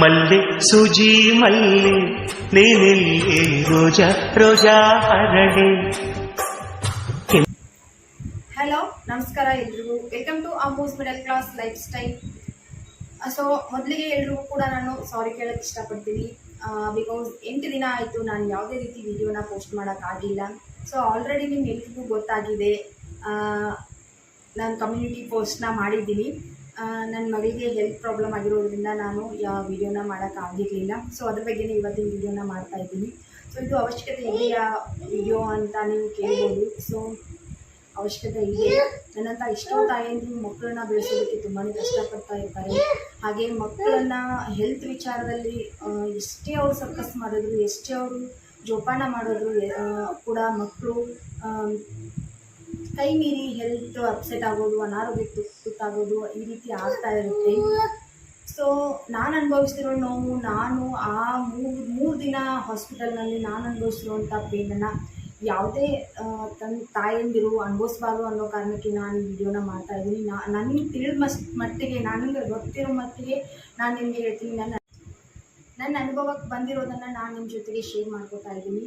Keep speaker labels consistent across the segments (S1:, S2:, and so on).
S1: ಮಲ್ಲೆ ಸುಜಿ ಮಲ್ಲೆ ನೀನಿಲ್ಲಿ ರೋಜಾ ರೋಜಾ ಹರಳೆ
S2: ಹಲೋ ನಮಸ್ಕಾರ ಎಲ್ರಿಗೂ ವೆಲ್ಕಮ್ ಟು ಅಮೂಸ್ middle class lifestyle so ಮೊದಲಿಗೆ ಎಲ್ರಿಗೂ ಕೂಡ ನಾನು ಸಾರಿ ಕೇಳಕ್ಕೆ ಇಷ್ಟಪಡ್ತೀನಿ. ಬಿಕಾಸ್ ಎಂಟು ದಿನ ಆಯಿತು, ನಾನು ಯಾವುದೇ ರೀತಿ ವಿಡಿಯೋನ ಪೋಸ್ಟ್ ಮಾಡೋಕ್ಕಾಗಿಲ್ಲ ಸೊ ಆಲ್ರೆಡಿ ನಿಮ್ಗೆಲ್ರಿಗೂ ಗೊತ್ತಾಗಿದೆ. ನಾನು ಕಮ್ಯುನಿಟಿ ಪೋಸ್ಟ್ನ ಮಾಡಿದ್ದೀನಿ. ನನ್ನ ಮಗಳಿಗೆ ಹೆಲ್ತ್ ಪ್ರಾಬ್ಲಮ್ ಆಗಿರೋದ್ರಿಂದ ನಾನು ಯಾವ ವಿಡಿಯೋನ ಮಾಡೋಕ್ಕಾಗಿರಲಿಲ್ಲ ಸೊ ಅದ್ರ ಬಗ್ಗೆನೇ ಇವತ್ತಿನ ವಿಡಿಯೋನ ಮಾಡ್ತಾ ಇದ್ದೀನಿ. ಸೊ ಇದು ಅವಶ್ಯಕತೆ ಇದೆಯಾ ವಿಡಿಯೋ ಅಂತ ನೀವು ಕೇಳ್ಬೋದು. ಸೊ ಅವಶ್ಯಕತೆ ಇದೆ. ನನ್ನಂಥ ಎಷ್ಟೋ ತಾಯಂದಿರು ಮಕ್ಕಳನ್ನ ಬೆಳೆಸೋದಕ್ಕೆ ತುಂಬಾ ಕಷ್ಟಪಡ್ತಾ ಇರ್ತಾರೆ. ಹಾಗೆ ಮಕ್ಕಳನ್ನ ಹೆಲ್ತ್ ವಿಚಾರದಲ್ಲಿ ಎಷ್ಟೇ ಅವ್ರು ಸರ್ಕಸ್ ಮಾಡಿದ್ರು, ಎಷ್ಟೇ ಅವರು ಜೋಪಾನ ಮಾಡಿದ್ರು ಕೂಡ ಮಕ್ಕಳು ಕೈ ಮೀರಿ ಹೆಲ್ತ್ ಅಪ್ಸೆಟ್ ಆಗೋದು ಅನಾರೋಗ್ಯಕ್ಕೆ ತುತ್ತಾಗೋದು ಈ ರೀತಿ ಆಗ್ತಾ ಇರುತ್ತೆ. ಸೊ ನಾನು ಅನುಭವಿಸ್ತಿರೋ ನೋವು, ನಾನು ಆ ಮೂರು ಮೂರು ದಿನ ಹಾಸ್ಪಿಟಲ್ನಲ್ಲಿ ನಾನು ಅನುಭವಿಸಿರುವಂಥ ಪೇನನ್ನು ಯಾವುದೇ ತನ್ನ ತಾಯಂದಿರು ಅನುಭವಿಸ್ಬಾರ್ದು ಅನ್ನೋ ಕಾರಣಕ್ಕೆ ನಾನು ಈ ವಿಡಿಯೋನ ಮಾಡ್ತಾ ಇದ್ದೀನಿ. ನಾ, ನನಗೆ ತಿಳಿದ ಮಸ್, ಮಟ್ಟಿಗೆ, ನನಗೆ ಗೊತ್ತಿರೋ ಮಟ್ಟಿಗೆ ನಾನು ನಿಮಗೆ ಹೇಳ್ತೀನಿ. ನನ್ನ ನನ್ನ ಅನುಭವಕ್ಕೆ ಬಂದಿರೋದನ್ನು ನಾನು ನಿಮ್ಮ ಜೊತೆಗೆ ಶೇರ್ ಮಾಡ್ಕೋತಾ ಇದ್ದೀನಿ.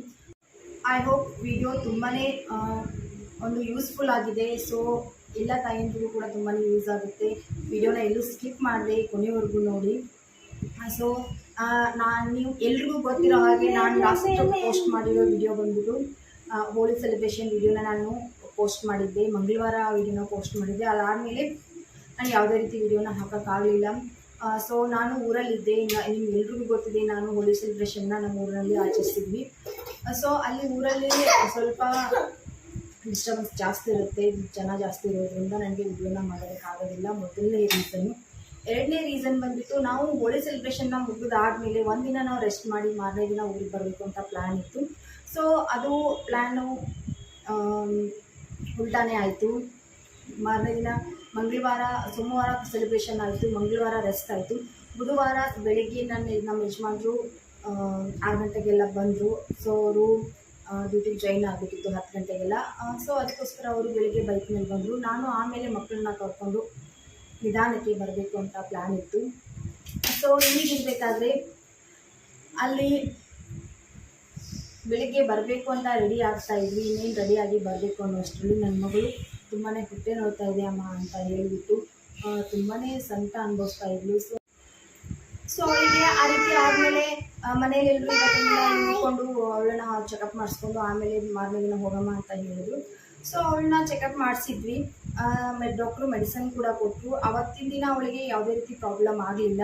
S2: ಐ ಹೋಪ್ ವಿಡಿಯೋ ತುಂಬಾ ಒಂದು ಯೂಸ್ಫುಲ್ ಆಗಿದೆ. ಸೊ ಎಲ್ಲ ತಾಯಂದಿಗೂ ಕೂಡ ತುಂಬಾ ಯೂಸ್ ಆಗುತ್ತೆ. ವಿಡಿಯೋನ ಎಲ್ಲೂ ಸ್ಕಿಪ್ ಮಾಡಿದೆ ಕೊನೆವರೆಗೂ ನೋಡಿ. ಸೊ ನಾನು ನೀವು ಎಲ್ರಿಗೂ ಗೊತ್ತಿರೋ ಹಾಗೆ ನಾನು ಲಾಸ್ಟ್ ಪೋಸ್ಟ್ ಮಾಡಿರೋ ವಿಡಿಯೋ ಬಂದ್ಬಿಟ್ಟು ಹೋಳಿ ಸೆಲೆಬ್ರೇಷನ್ ವಿಡಿಯೋನ ನಾನು ಪೋಸ್ಟ್ ಮಾಡಿದ್ದೆ. ಮಂಗಳವಾರ ವಿಡಿಯೋನ ಪೋಸ್ಟ್ ಮಾಡಿದ್ದೆ. ಅದಾದಮೇಲೆ ನಾನು ಯಾವುದೇ ರೀತಿ ವಿಡಿಯೋನ ಹಾಕೋಕ್ಕಾಗಲಿಲ್ಲ ಸೊ ನಾನು ಊರಲ್ಲಿದ್ದೆ. ನಿಮ್ಗೆ ಎಲ್ರಿಗೂ ಗೊತ್ತಿದೆ, ನಾನು ಹೋಳಿ ಸೆಲೆಬ್ರೇಷನ್ನ ನಮ್ಮ ಊರಲ್ಲಿ ಆಚರಿಸಿದ್ವಿ. ಸೊ ಅಲ್ಲಿ ಊರಲ್ಲಿ ಸ್ವಲ್ಪ ಡಿಸ್ಟರ್ಬೆನ್ಸ್ ಜಾಸ್ತಿ ಇರುತ್ತೆ ಜನ ಜಾಸ್ತಿ ಇರೋದ್ರಿಂದ ನನಗೆ ವಿಡಿಯೋನ ಮಾಡೋದಕ್ಕಾಗೋದಿಲ್ಲ ಮೊದಲನೇ ರೀಸನ್ನು ಎರಡನೇ ರೀಸನ್ ಬಂದ್ಬಿಟ್ಟು ನಾವು ಹೋಳಿ ಸೆಲೆಬ್ರೇಷನ್ನ ಮುಗಿದಾದ್ಮೇಲೆ ಒಂದಿನ ನಾವು ರೆಸ್ಟ್ ಮಾಡಿ ಮಾರನೇ ದಿನ ಊರಿಗೆ ಬರಬೇಕು ಅಂತ ಪ್ಲ್ಯಾನ್ ಇತ್ತು. ಸೊ ಅದು ಪ್ಲ್ಯಾನು ಉಲ್ಟಾನೇ ಆಯಿತು. ಮಾರನೇ ದಿನ ಮಂಗಳವಾರ, ಸೋಮವಾರ ಸೆಲೆಬ್ರೇಷನ್ ಆಯಿತು, ಮಂಗಳವಾರ ರೆಸ್ಟ್ ಆಯಿತು. ಬುಧವಾರ ಬೆಳಿಗ್ಗೆ ನನ್ನ ನಮ್ಮ ಯಜಮಾನರು ಆರು ಗಂಟೆಗೆಲ್ಲ ಬಂದರು. ಸೊ ಅವರು ಡ್ಯೂಟಿಗೆ ಜಾಯಿನ್ ಆಗಬೇಕಿತ್ತು ಹತ್ತು ಗಂಟೆಗೆಲ್ಲ. ಸೊ ಅದಕ್ಕೋಸ್ಕರ ಅವರು ಬೆಳಿಗ್ಗೆ ಬೈಕ್ ಮೇಲೆ ಬಂದರು. ನಾನು ಆಮೇಲೆ ಮಕ್ಕಳನ್ನ ಕರ್ಕೊಂಡು ನಿಧಾನಕ್ಕೆ ಬರಬೇಕು ಅಂತ ಪ್ಲ್ಯಾನ್ ಇತ್ತು. ಸೊ ಹೀಗಿರಬೇಕಾದ್ರೆ ಅಲ್ಲಿ ಬೆಳಿಗ್ಗೆ ಬರಬೇಕು ಅಂತ ರೆಡಿ ಆಗ್ತಾ ಇದ್ವಿ. ಇನ್ನೇನು ರೆಡಿಯಾಗಿ ಬರಬೇಕು ಅನ್ನೋಷ್ಟರಲ್ಲಿ ನನ್ನ ಮಗಳು ತುಂಬಾ ಹೊಟ್ಟೆ ನೋಡ್ತಾ ಇದೆ ಅಮ್ಮ ಅಂತ ಹೇಳಿಬಿಟ್ಟು ತುಂಬಾ ಸಂತ ಅನುಭವಿಸ್ತಾ ಇದ್ಲು. ಸೊ ಸೊ ಅವಳಿಗೆ ಆ ರೀತಿ ಆದಮೇಲೆ ಮನೇಲಿ ಎಲ್ಲರೂ ನೋಡಿಕೊಂಡು ಅವಳನ್ನ ಚೆಕಪ್ ಮಾಡಿಸ್ಕೊಂಡು ಆಮೇಲೆ ಮಾರನೇ ದಿನ ಹೋಗಮ್ಮ ಅಂತ ಹೇಳಿದ್ರು. ಸೊ ಅವಳನ್ನ ಚೆಕಪ್ ಮಾಡಿಸಿದ್ವಿ. ಡಾಕ್ಟ್ರು ಮೆಡಿಸನ್ ಕೂಡ ಕೊಟ್ಟರು ಅವತ್ತಿನ ದಿನ ಅವಳಿಗೆ ಯಾವುದೇ ರೀತಿ ಪ್ರಾಬ್ಲಮ್ ಆಗಲಿಲ್ಲ.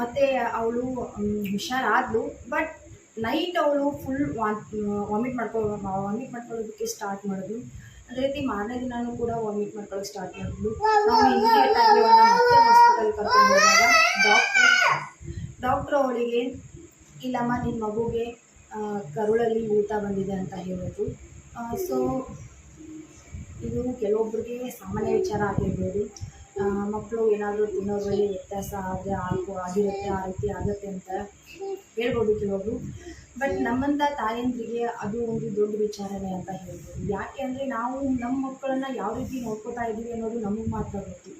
S2: ಮತ್ತು ಅವಳು ಹುಷಾರಾದ್ಲು. ಬಟ್ ನೈಟ್ ಅವಳು ಫುಲ್ ವಾಮಿಟ್ ಮಾಡ್ಕೊ ವಾಮಿಟ್ ಮಾಡ್ಕೊಳ್ಳೋದಕ್ಕೆ ಸ್ಟಾರ್ಟ್ ಮಾಡಿದ್ಲು. ಅದೇ ರೀತಿ ಮಾರನೇ ದಿನಾನೂ ಕೂಡ ವಾಮಿಟ್ ಮಾಡ್ಕೊಳ್ಳೋಕೆ ಸ್ಟಾರ್ಟ್ ಮಾಡಿದ್ಲು. ಹಾಸ್ಪಿಟಲ್ ಡಾಕ್ಟ್ರು ಡಾಕ್ಟ್ರು ಅವಳಿಗೆ ಇಲ್ಲಮ್ಮ ನಿನ್ನ ಮಗುಗೆ ಕರುಳಲ್ಲಿ ಊತ ಬಂದಿದೆ ಅಂತ ಹೇಳೋದು ಸೊ ಇದು ಕೆಲವೊಬ್ಬರಿಗೆ ಸಾಮಾನ್ಯ ವಿಚಾರ ಆಗಿರ್ಬೋದು. ಮಕ್ಕಳು ಏನಾದರೂ ತಿನ್ನೋದ್ರಲ್ಲಿ ವ್ಯತ್ಯಾಸ ಆದರೆ ಆಗೋ ಆಗಿರುತ್ತೆ, ಆ ರೀತಿ ಆಗುತ್ತೆ ಅಂತ ಹೇಳ್ಬೋದು ಕೆಲವೊಬ್ರು. ಬಟ್ ನಮ್ಮಂಥ ತಾಯಂದ್ರಿಗೆ ಅದು ಒಂದು ದೊಡ್ಡ ವಿಚಾರನೇ ಅಂತ ಹೇಳ್ಬೋದು. ಯಾಕೆ ಅಂದರೆ ನಾವು ನಮ್ಮ ಮಕ್ಕಳನ್ನ ಯಾವ ರೀತಿ ನೋಡ್ಕೋತಾ ಇದ್ದೀವಿ ಅನ್ನೋದು ನಮಗೆ ಮಾತ್ರ ಗೊತ್ತು.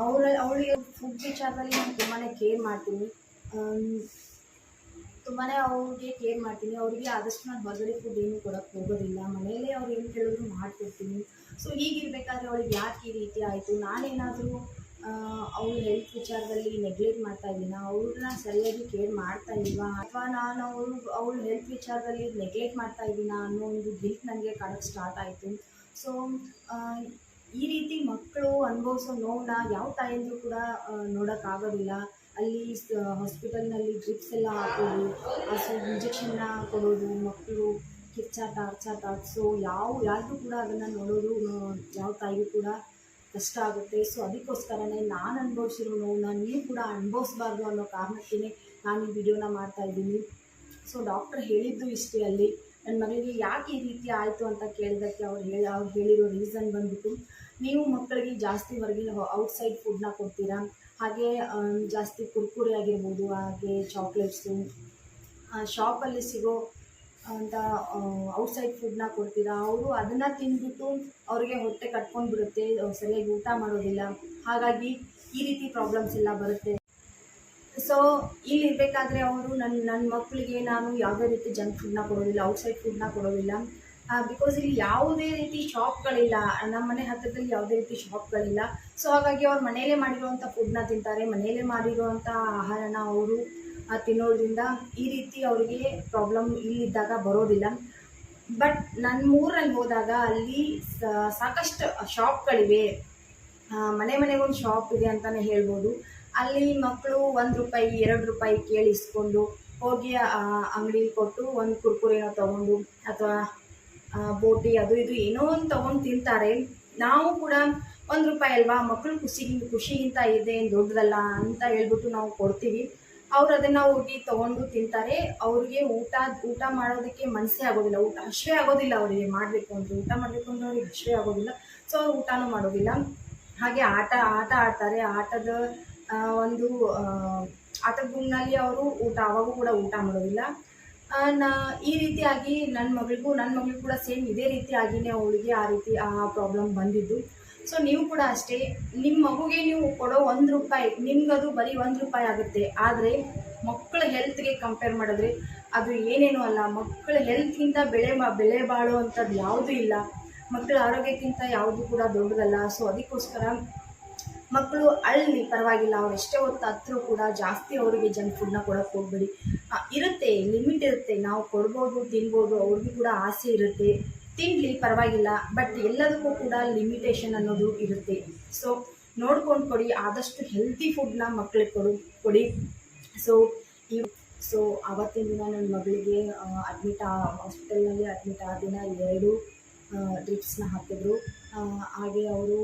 S2: ಅವರ ಅವಳಿಗೆ ಫುಡ್ ವಿಚಾರದಲ್ಲಿ ನಾನು ತುಂಬಾ ಕೇರ್ ಮಾಡ್ತೀನಿ. ತುಂಬಾ ಅವ್ರಿಗೆ ಕೇರ್ ಮಾಡ್ತೀನಿ. ಅವರಿಗೆ ಆದಷ್ಟು ನಾನು ಹೊರಗಡೆ ಫುಡ್ ಏನು ಕೊಡೋಕ್ಕೆ ಹೋಗೋದಿಲ್ಲ. ಮನೆಯಲ್ಲೇ ಅವ್ರು ಏನು ಕೇಳಿದ್ರು ಮಾಡ್ತಿರ್ತೀನಿ ಸೊ ಹೀಗಿರ್ಬೇಕಾದ್ರೆ ಅವಳಿಗೆ ಯಾಕೆ ಈ ರೀತಿ ಆಯಿತು? ನಾನೇನಾದರೂ ಅವ್ರ ಹೆಲ್ತ್ ವಿಚಾರದಲ್ಲಿ ನೆಗ್ಲೆಕ್ಟ್ ಮಾಡ್ತಾ ಇದ್ದೀನ? ಅವ್ರನ್ನ ಸರಿಯಾಗಿ ಕೇರ್ ಮಾಡ್ತಾ ಇಲ್ವಾ? ಅಥವಾ ನಾನು ಅವಳು ಅವ್ರ ಹೆಲ್ತ್ ವಿಚಾರದಲ್ಲಿ ನೆಗ್ಲೆಕ್ಟ್ ಮಾಡ್ತಾ ಇದ್ದೀನ ಅನ್ನೋ ಒಂದು ಗಿಲ್ಟ್ ನನಗೆ ಕಾಣೋಕ್ಕೆ ಸ್ಟಾರ್ಟ್ ಆಯಿತು. ಸೊ ಈ ರೀತಿ ಮಕ್ಕಳು ಅನುಭವಿಸೋ ನೋವನ್ನ ಯಾವ ತಾಯಂದರೂ ಕೂಡ ನೋಡೋಕ್ಕಾಗೋದಿಲ್ಲ ಅಲ್ಲಿ ಹಾಸ್ಪಿಟಲ್ನಲ್ಲಿ ಡ್ರಿಪ್ಸ್ ಎಲ್ಲ ಹಾಕೋದು ಸೊ ಇಂಜೆಕ್ಷನ್ನ ಕೊಡೋದು, ಮಕ್ಕಳು ಕಿಚ್ಚಾಟ ಅರ್ಚಾಟ ಸೊ ಯಾವ, ಯಾರಿಗೂ ಕೂಡ ಅದನ್ನು ನೋಡೋದು ಯಾವ ತಾಯಿಗೂ ಕೂಡ ಕಷ್ಟ ಆಗುತ್ತೆ. ಸೊ ಅದಕ್ಕೋಸ್ಕರನೇ ನಾನು ಅನುಭವಿಸಿರೋ ನೋವನ್ನ ನೀವು ಕೂಡ ಅನುಭವಿಸ್ಬಾರ್ದು ಅನ್ನೋ ಕಾರಣಕ್ಕೇ ನಾನು ಈ ವಿಡಿಯೋನ ಮಾಡ್ತಾ ಇದ್ದೀನಿ. ಸೊ ಡಾಕ್ಟರ್ ಹೇಳಿದ್ದು ಇಷ್ಟೇ ಅಲ್ಲಿ. ನನ್ನ ಮಗಳಿಗೆ ಯಾಕೆ ಈ ರೀತಿ ಆಯಿತು ಅಂತ ಕೇಳಿದ್ದಕ್ಕೆ ಅವ್ರು ಹೇಳಿ, ಅವ್ರು ಹೇಳಿರೋ ರೀಸನ್ ಬಂದ್ಬಿಟ್ಟು, ನೀವು ಮಕ್ಕಳಿಗೆ ಜಾಸ್ತಿ ಹೊರಗಿನ ಔಟ್ಸೈಡ್ ಫುಡ್ನ ಕೊಡ್ತೀರಾ? ಹಾಗೆ ಜಾಸ್ತಿ ಕುರ್ಕುರೆ ಆಗಿರ್ಬೋದು, ಹಾಗೆ ಚಾಕ್ಲೇಟ್ಸು ಶಾಪಲ್ಲಿ ಸಿಗೋ ಅಂತ ಔಟ್ಸೈಡ್ ಫುಡ್ನ ಕೊಡ್ತೀರಾ? ಅವರು ಅದನ್ನು ತಿಂದ್ಬಿಟ್ಟು ಅವರಿಗೆ ಹೊಟ್ಟೆ ಕಟ್ಕೊಂಡು ಬಿಡುತ್ತೆ ಸರಿಯಾಗಿ ಊಟ ಮಾಡೋದಿಲ್ಲ. ಹಾಗಾಗಿ ಈ ರೀತಿ ಪ್ರಾಬ್ಲಮ್ಸ್ ಎಲ್ಲ ಬರುತ್ತೆ. ಸೊ ಇಲ್ಲಿರಬೇಕಾದ್ರೆ ಅವರು ನನ್ನ ನನ್ನ ಮಕ್ಕಳಿಗೆ ನಾನು ಯಾವುದೇ ರೀತಿ ಜಂಕ್ ಫುಡ್ನ ಕೊಡೋದಿಲ್ಲ ಔಟ್ಸೈಡ್ ಫುಡ್ನ ಕೊಡೋದಿಲ್ಲ. ಬಿಕಾಸ್ ಇಲ್ಲಿ ಯಾವುದೇ ರೀತಿ ಶಾಪ್ಗಳಿಲ್ಲ ನಮ್ಮ ಮನೆ ಹತ್ತಿರದಲ್ಲಿ ಯಾವುದೇ ರೀತಿ ಶಾಪ್ಗಳಿಲ್ಲ ಸೊ ಹಾಗಾಗಿ ಅವ್ರು ಮನೆಯಲ್ಲೇ ಮಾಡಿರುವಂಥ ಫುಡ್ನ ತಿಂತಾರೆ ಮನೆಯಲ್ಲೇ ಮಾಡಿರುವಂಥ ಆಹಾರನ ಅವರು ತಿನ್ನೋದ್ರಿಂದ ಈ ರೀತಿ ಅವರಿಗೆ ಪ್ರಾಬ್ಲಮ್ ಇಲ್ಲಿದ್ದಾಗ ಬರೋದಿಲ್ಲ. ಬಟ್ ನನ್ನ ಊರಲ್ಲಿ ಹೋದಾಗ ಅಲ್ಲಿ ಸಾಕಷ್ಟು ಶಾಪ್ಗಳಿವೆ ಮನೆ ಮನೆಗೊಂದು ಶಾಪ್ ಇದೆ ಅಂತಲೇ ಹೇಳ್ಬೋದು. ಅಲ್ಲಿ ಮಕ್ಕಳು ಒಂದು ರೂಪಾಯಿ, ಎರಡು ರೂಪಾಯಿ ಕೇಳಿಸ್ಕೊಂಡು ಹೋಗಿ ಅಂಗಡಿಲಿ ಕೊಟ್ಟು ಒಂದು ಕುರ್ಕುರೆನೋ ತೊಗೊಂಡು ಅಥವಾ ಬೋಟಿ ಅದು ಇದು ಏನೋ ಒಂದು ತೊಗೊಂಡು ತಿಂತಾರೆ. ನಾವು ಕೂಡ ಒಂದು ರೂಪಾಯಿ ಅಲ್ವಾ ಮಕ್ಕಳು ಖುಷಿ ಖುಷಿಗಿಂತ ಇದೆ, ಏನು ದೊಡ್ಡದಲ್ಲ ಅಂತ ಹೇಳ್ಬಿಟ್ಟು ನಾವು ಕೊಡ್ತೀವಿ. ಅವ್ರು ಅದನ್ನು ಹೋಗಿ ತೊಗೊಂಡು ತಿಂತಾರೆ. ಅವ್ರಿಗೆ ಊಟ ಊಟ ಮಾಡೋದಕ್ಕೆ ಮನಸ್ಸೇ ಆಗೋದಿಲ್ಲ. ಊಟ ಹಶ್ವೇ ಆಗೋದಿಲ್ಲ ಅವರಿಗೆ, ಮಾಡಬೇಕು ಅಂದರೆ. ಊಟ ಮಾಡಬೇಕು ಅಂದರೆ ಅವ್ರಿಗೆ ಹಶ್ವೇ ಆಗೋದಿಲ್ಲ. ಸೊ ಅವ್ರು ಊಟನೂ ಮಾಡೋದಿಲ್ಲ. ಹಾಗೆ ಆಟ ಆಟ ಆಡ್ತಾರೆ. ಆಟದ ಒಂದು ಆಟದ ಗುಂಪಿನಲ್ಲಿ ಅವರು ಊಟ, ಅವಾಗೂ ಕೂಡ ಊಟ ಮಾಡೋದಿಲ್ಲ. ನಾ ಈ ರೀತಿಯಾಗಿ ನನ್ನ ಮಗಳಿಗೂ ನನ್ನ ಮಗಳಿಗೂ ಕೂಡ ಸೇಮ್ ಇದೇ ರೀತಿಯಾಗಿಯೇ ಅವಳಿಗೆ ಆ ರೀತಿ ಆ ಪ್ರಾಬ್ಲಮ್ ಬಂದಿದ್ದು. ಸೊ ನೀವು ಕೂಡ ಅಷ್ಟೇ ನಿಮ್ಮ ಮಗುಗೆ ನೀವು ಕೊಡೋ ಒಂದು ರೂಪಾಯಿ, ನಿಮ್ಗದು ಬರೀ ಒಂದು ರೂಪಾಯಿ ಆಗುತ್ತೆ. ಆದರೆ, ಮಕ್ಕಳ ಹೆಲ್ತ್ಗೆ ಕಂಪೇರ್ ಮಾಡಿದ್ರೆ ಅದು ಏನೇನೂ ಅಲ್ಲ. ಮಕ್ಕಳ ಹೆಲ್ತ್ಗಿಂತ ಬೆಳೆ ಬಾ ಬೆಲೆ ಬಾಳುವಂಥದ್ದು ಯಾವುದೂ ಇಲ್ಲ. ಮಕ್ಕಳ ಆರೋಗ್ಯಕ್ಕಿಂತ ಯಾವುದು ಕೂಡ ದೊಡ್ಡದಲ್ಲ. ಸೊ ಅದಕ್ಕೋಸ್ಕರ ಮಕ್ಕಳು ಅಳ್ಳಿ ಪರವಾಗಿಲ್ಲ ಅವ್ರು ಎಷ್ಟೇ ಹೊತ್ತು ಹತ್ತಿರೂ ಕೂಡ ಜಾಸ್ತಿ ಅವರಿಗೆ ಜಂಕ್ ಫುಡ್ನ ಕೊಡೋಕ್ಕೆ ಹೋಗ್ಬೇಡಿ. ಇರುತ್ತೆ ಲಿಮಿಟ್ ಇರುತ್ತೆ. ನಾವು ಕೊಡ್ಬೋದು ತಿನ್ಬೋದು ಅವ್ರಿಗೂ ಕೂಡ ಆಸೆ ಇರುತ್ತೆ. ತಿನ್ನಲಿ ಪರವಾಗಿಲ್ಲ ಬಟ್ ಎಲ್ಲದಕ್ಕೂ ಕೂಡ ಲಿಮಿಟೇಷನ್ ಅನ್ನೋದು ಇರುತ್ತೆ. ಸೊ ನೋಡ್ಕೊಂಡು ಕೊಡಿ ಆದಷ್ಟು ಹೆಲ್ತಿ ಫುಡ್ನ ಮಕ್ಕಳಿಗೆ ಕೊಡು ಕೊಡಿ. ಸೊ ಈ ಸೊ ಆವತ್ತಿನ ದಿನ ನನ್ನ ಮಗಳಿಗೆ ಅಡ್ಮಿಟ್ ಹಾಸ್ಪಿಟಲ್ನಲ್ಲಿ ಅಡ್ಮಿಟ್ ಆದ ದಿನ ಎರಡು ಡ್ರಿಪ್ಸ್ನ ಹಾಕಿದ್ರು. ಆ, ಹಾಗೆ ಅವರು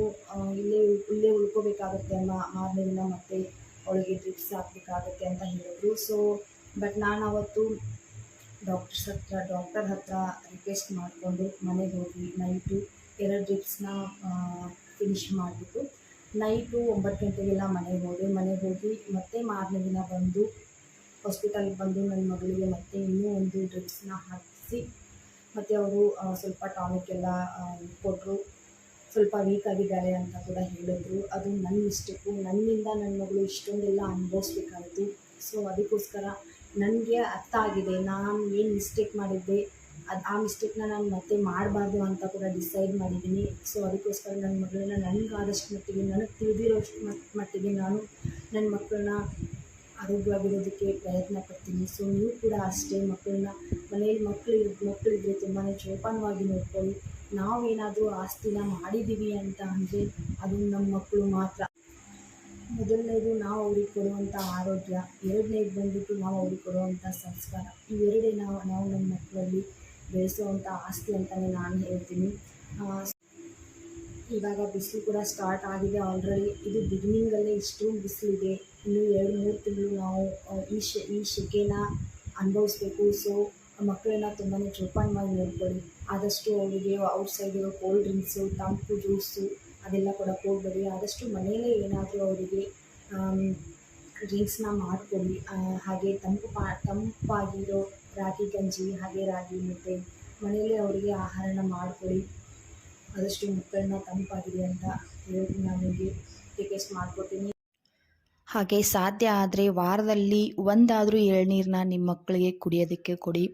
S2: ಇಲ್ಲೇ ಇಲ್ಲೇ ಉಳ್ಕೋಬೇಕಾಗುತ್ತೆ ಅಮ್ಮ. ದಿನ ಮತ್ತೆ ಅವಳಿಗೆ ಡ್ರಿಪ್ಸ್ ಹಾಕಬೇಕಾಗುತ್ತೆ ಅಂತ ಹೇಳಿದ್ರು. ಸೊ ಬಟ್ ನಾನು ಅವತ್ತು ಡಾಕ್ಟರ್ಸ್ ಹತ್ರ ಡಾಕ್ಟರ್ ಹತ್ರ ರಿಕ್ವೆಸ್ಟ್ ಮಾಡಿಕೊಂಡು ಮನೆಗೆ ಹೋಗಿ ನೈಟು ಎರಡು ಡ್ರಿಪ್ಸ್ನ ಫಿನಿಶ್ ಮಾಡಿಬಿಟ್ಟು ನೈಟು ಒಂಬತ್ತು ಗಂಟೆಗೆಲ್ಲ ಮನೆಗೆ ಹೋದೆ. ಮನೆಗೆ ಹೋಗಿ ಮತ್ತೆ ಮಾರನೇ ದಿನ ಬಂದು ಹಾಸ್ಪಿಟಲ್ಗೆ ಬಂದು ನನ್ನ ಮಗಳಿಗೆ ಮತ್ತೆ ಇನ್ನೂ ಒಂದು ಡ್ರಿಪ್ಸ್ನ ಹಾಕಿಸಿ, ಮತ್ತು ಅವರು ಸ್ವಲ್ಪ ಟಾನಿಕ್ ಎಲ್ಲ ಕೊಟ್ಟರು ಸ್ವಲ್ಪ ವೀಕ್ ಆಗಿದ್ದಾರೆ ಅಂತ ಕೂಡ ಹೇಳಿದ್ರು. ಅದು ನನ್ನ ಮಿಸ್ಟೇಕು ನನ್ನಿಂದ ನನ್ನ ಮಗಳು ಇಷ್ಟೊಂದೆಲ್ಲ ಅನುಭವಿಸ್ಬೇಕಾಯಿತು. ಸೊ ಅದಕ್ಕೋಸ್ಕರ ನನಗೆ ಅರ್ಥ ಆಗಿದೆ. ನಾನು ಏನು ಮಿಸ್ಟೇಕ್ ಮಾಡಿದ್ದೆ, ಅದು ಆ ಮಿಸ್ಟೇಕ್ನ ನಾನು ಮತ್ತೆ ಮಾಡಬಾರ್ದು ಅಂತ ಕೂಡ ಡಿಸೈಡ್ ಮಾಡಿದ್ದೀನಿ. ಸೊ ಅದಕ್ಕೋಸ್ಕರ ನನ್ನ ಮಗಳನ್ನ ನನಗಾದಷ್ಟು ಮಟ್ಟಿಗೆ, ನನಗೆ ತಿಳಿದಿರೋಷ್ಟು ಮಟ್- ಮಟ್ಟಿಗೆ ನಾನು ನನ್ನ ಮಕ್ಕಳನ್ನ ಆರೋಗ್ಯವಾಗಿರೋದಕ್ಕೆ ಪ್ರಯತ್ನ ಪಡ್ತೀನಿ. ಸೊ ನೀವು ಕೂಡ ಅಷ್ಟೇ ಮಕ್ಕಳನ್ನ ಮನೆಯಲ್ಲಿ ಮಕ್ಕಳು ಮಕ್ಕಳಿದ್ರೆ ತುಂಬಾ ಜೋಪಾನವಾಗಿ ನೋಡ್ಕೊಳ್ಳಿ. ನಾವೇನಾದರೂ ಆಸ್ತಿನ ಮಾಡಿದ್ದೀವಿ ಅಂತ ಅಂದರೆ ಅದು ನಮ್ಮ ಮಕ್ಕಳು ಮಾತ್ರ. ಮೊದಲನೇದು ನಾವು ಅವ್ರಿಗೆ ಕೊಡುವಂಥ ಆರೋಗ್ಯ, ಎರಡನೇದು ಬಂದ್ಬಿಟ್ಟು ನಾವು ಅವ್ರಿಗೆ ಕೊಡುವಂಥ ಸಂಸ್ಕಾರ. ಇವೆರಡೇ ನಾವು ನಾವು ನಮ್ಮ ಮಕ್ಕಳಲ್ಲಿ ಬೆಳೆಸುವಂಥ ಆಸ್ತಿ ಅಂತಲೇ ನಾನು ಹೇಳ್ತೀನಿ. ಇವಾಗ ಬಿಸಿಲು ಕೂಡ ಸ್ಟಾರ್ಟ್ ಆಗಿದೆ ಆಲ್ರೆಡಿ ಇದು ಬಿಗಿನಿಂಗಲ್ಲೇ ಇಷ್ಟು ಬಿಸಿಲಿದೆ ಇನ್ನು ಎರಡು, ಮೂರು ತಿಂಗಳು ನಾವು ಈ ಶೆ, ಈ ಶೆಕೆನ ಅನುಭವಿಸ್ಬೇಕು. ಸೊ ಮಕ್ಕಳನ್ನ ತುಂಬಾ ಜೋಪಾನವಾಗಿ ನೋಡ್ಕೊಳ್ಳಿ. ಆದಷ್ಟು ಅವರಿಗೆ ಔಟ್ಸೈಡ್ ಕೋಲ್ಡ್ ಡ್ರಿಂಕ್ಸು ತಂಪು ಜ್ಯೂಸು ಅದೆಲ್ಲ ಕೂಡ ಹೋಗಬೇಡಿ. ಆದಷ್ಟು ಮನೆಯಲ್ಲೇ ಏನಾದರೂ ಅವರಿಗೆ ಡ್ರಿಂಕ್ಸ್ನ ಮಾಡಿಕೊಡಿ ಹಾಗೆ ತಂಪು ಪಾ ತಂಪಾಗಿರೋ ರಾಗಿ, ಗಂಜಿ, ಹಾಗೆ ರಾಗಿ ಮುದ್ದೆ ಮನೆಯಲ್ಲೇ ಅವರಿಗೆ ಆಹಾರನ ಮಾಡಿಕೊಡಿ ಆದಷ್ಟು ಮಕ್ಕಳನ್ನ ತಂಪಾಗಿದೆ ಅಂತ ಹೇಳಿ ನಾನು ನಿಮಗೆ ರಿಕ್ವೆಸ್ಟ್ ಮಾಡ್ಕೊತೀನಿ
S3: ಹಾಗೆ ಸಾಧ್ಯ ಆದರೆ ವಾರದಲ್ಲಿ ಒಂದಾದರೂ ಎಳ್ನೀರನ್ನ ನಿಮ್ಮ ಮಕ್ಕಳಿಗೆ ಕುಡಿಯೋದಕ್ಕೆ ಕೊಡಿ.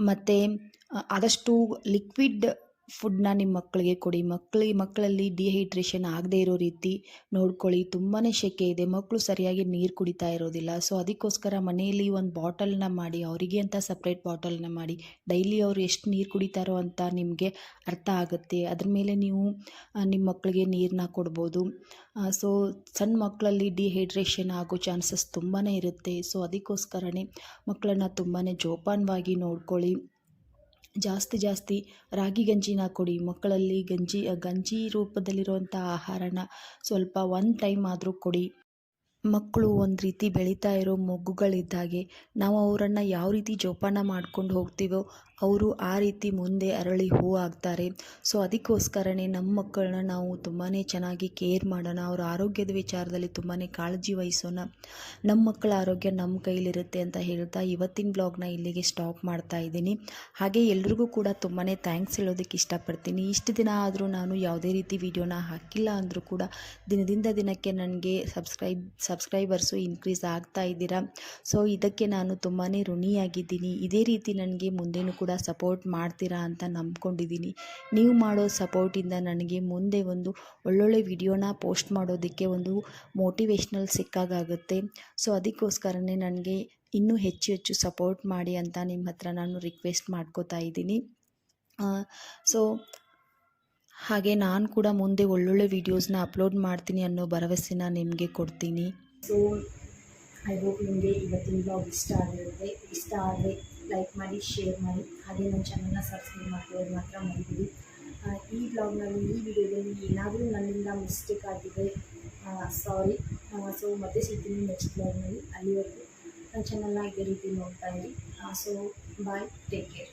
S3: ಮತ್ತು ಆದಷ್ಟು ಲಿಕ್ವಿಡ್ ಫುಡ್ನ ನಿಮ್ಮ ಮಕ್ಕಳಿಗೆ ಕೊಡಿ. ಮಕ್ಕಳಿ ಮಕ್ಕಳಲ್ಲಿ ಡಿಹೈಡ್ರೇಷನ್ ಆಗದೇ ಇರೋ ರೀತಿ ನೋಡ್ಕೊಳ್ಳಿ. ತುಂಬಾ ಶೆಕೆ ಇದೆ. ಮಕ್ಕಳು ಸರಿಯಾಗಿ ನೀರು ಕುಡಿತಾ ಇರೋದಿಲ್ಲ. ಸೊ, ಅದಕ್ಕೋಸ್ಕರ ಮನೆಯಲ್ಲಿ ಒಂದು ಬಾಟಲ್ನ ಮಾಡಿ, ಅವರಿಗೆ ಅಂತ ಸಪ್ರೇಟ್ ಬಾಟಲ್ನ ಮಾಡಿ, ಡೈಲಿ ಅವರು ಎಷ್ಟು ನೀರು ಕುಡಿತಾರೋ ಅಂತ ನಿಮಗೆ ಅರ್ಥ ಆಗುತ್ತೆ. ಅದ್ರ ಮೇಲೆ ನೀವು ನಿಮ್ಮ ಮಕ್ಕಳಿಗೆ ನೀರನ್ನ ಕೊಡ್ಬೋದು. ಸೊ ಸಣ್ಣ ಮಕ್ಕಳಲ್ಲಿ ಡಿಹೈಡ್ರೇಷನ್ ಆಗೋ ಚಾನ್ಸಸ್ ತುಂಬಾ ಇರುತ್ತೆ. ಸೊ, ಅದಕ್ಕೋಸ್ಕರನೇ ಮಕ್ಕಳನ್ನ ತುಂಬಾ ಜೋಪಾನವಾಗಿ ನೋಡ್ಕೊಳ್ಳಿ. ಜಾಸ್ತಿ ಜಾಸ್ತಿ ರಾಗಿ ಗಂಜಿನ ಕೊಡಿ. ಮಕ್ಕಳಲ್ಲಿ ಗಂಜಿ ಗಂಜಿ ರೂಪದಲ್ಲಿರುವಂಥ ಆಹಾರನ ಸ್ವಲ್ಪ ಒನ್ ಟೈಮ್ ಆದರೂ ಕೊಡಿ. ಮಕ್ಕಳು ಒಂದು ರೀತಿ ಬೆಳೀತಾ ಇರೋ ಮೊಗ್ಗುಗಳಿದ್ದಾಗೆ ನಾವು ಅವರನ್ನು ಯಾವ ರೀತಿ ಜೋಪಾನ ಮಾಡ್ಕೊಂಡು ಹೋಗ್ತೀವೋ ಅವರು ಆ ರೀತಿ ಮುಂದೆ ಅರಳಿ ಹೂ ಆಗ್ತಾರೆ. ಸೊ, ಅದಕ್ಕೋಸ್ಕರನೇ ನಮ್ಮ ಮಕ್ಕಳನ್ನ ನಾವು ತುಂಬಾ ಚೆನ್ನಾಗಿ ಕೇರ್ ಮಾಡೋಣ. ಅವರ ಆರೋಗ್ಯದ ವಿಚಾರದಲ್ಲಿ ತುಂಬಾ ಕಾಳಜಿ ವಹಿಸೋಣ. ನಮ್ಮ ಮಕ್ಕಳ ಆರೋಗ್ಯ ನಮ್ಮ ಕೈಲಿರುತ್ತೆ ಅಂತ ಹೇಳ್ತಾ ಇವತ್ತಿನ ಬ್ಲಾಗ್ನ ಇಲ್ಲಿಗೆ ಸ್ಟಾಪ್ ಮಾಡ್ತಾ ಇದ್ದೀನಿ. ಹಾಗೆ ಎಲ್ರಿಗೂ ಕೂಡ ತುಂಬಾ ಥ್ಯಾಂಕ್ಸ್ ಹೇಳೋದಕ್ಕೆ ಇಷ್ಟಪಡ್ತೀನಿ. ಇಷ್ಟು ದಿನ ಆದರೂ ನಾನು ಯಾವುದೇ ರೀತಿ ವಿಡಿಯೋನ ಹಾಕಿಲ್ಲ ಅಂದರೂ ಕೂಡ ದಿನದಿಂದ ದಿನಕ್ಕೆ ನನಗೆ ಸಬ್ಸ್ಕ್ರೈಬ್ ಸಬ್ಸ್ಕ್ರೈಬರ್ಸು ಇನ್ಕ್ರೀಸ್ ಆಗ್ತಾ ಇದ್ದೀರಾ? ಸೊ ಇದಕ್ಕೆ ನಾನು ತುಂಬಾ ಋಣಿಯಾಗಿದ್ದೀನಿ. ಇದೇ ರೀತಿ ನನಗೆ ಮುಂದೆನೂ ಕೂಡ ಸಪೋರ್ಟ್ ಮಾಡ್ತೀರಾ ಅಂತ ನಂಬ್ಕೊಂಡಿದ್ದೀನಿ. ನೀವು ಮಾಡೋ ಸಪೋರ್ಟಿಂದ ನನಗೆ ಮುಂದೆ ಒಂದು ಒಳ್ಳೊಳ್ಳೆ ವಿಡಿಯೋನ ಪೋಸ್ಟ್ ಮಾಡೋದಕ್ಕೆ ಒಂದು ಮೋಟಿವೇಶ್ನಲ್ ಸಿಕ್ಕಾಗುತ್ತೆ ಸೊ ಅದಕ್ಕೋಸ್ಕರನೇ ನನಗೆ ಇನ್ನೂ ಹೆಚ್ಚು ಹೆಚ್ಚು ಸಪೋರ್ಟ್ ಮಾಡಿ ಅಂತ ನಿಮ್ಮ ಹತ್ರ ನಾನು ರಿಕ್ವೆಸ್ಟ್ ಮಾಡ್ಕೋತಾ ಇದ್ದೀನಿ. ಸೊ ಹಾಗೆ ನಾನು ಕೂಡ ಮುಂದೆ ಒಳ್ಳೊಳ್ಳೆ ವೀಡಿಯೋಸ್ನ ಅಪ್ಲೋಡ್ ಮಾಡ್ತೀನಿ ಅನ್ನೋ ಭರವಸೆನ ನಿಮಗೆ ಕೊಡ್ತೀನಿ.
S2: ಸೊ ಐ ಹೋಪ್ ನಿಮಗೆ ಇವತ್ತಿನ ಬ್ಲಾಗ್ ಇಷ್ಟ ಆಗಿರುತ್ತೆ. ಇಷ್ಟ ಆದರೆ ಲೈಕ್ ಮಾಡಿ ಶೇರ್ ಮಾಡಿ ಹಾಗೆ ನನ್ನ ಚಾನಲ್ನ ಸಬ್ಸ್ಕ್ರೈಬ್ ಮಾಡ್ಕೊಳ್ಳೋದು ಮಾತ್ರ ಮರಿಬೇಡಿ. ಆ, ಈ ಬ್ಲಾಗ್ನಲ್ಲಿ ಈ ವಿಡಿಯೋದಲ್ಲಿ ಏನಾದರೂ ನನ್ನಿಂದ ಮಿಸ್ಟೇಕ್ ಆಗಿದೆ ಸಾರಿ ಸೊ ಮತ್ತೆ ಸಿಗ್ತೀನಿ ನೆಕ್ಸ್ಟ್ ಬ್ಲಾಗ್ನಲ್ಲಿ ಅಲ್ಲಿವರೆಗೂ ನನ್ನ ಚಾನಲ್ನ ಇದೇ ರೀತಿ ನೋಡ್ತಾ ಇರಿ. So bye take care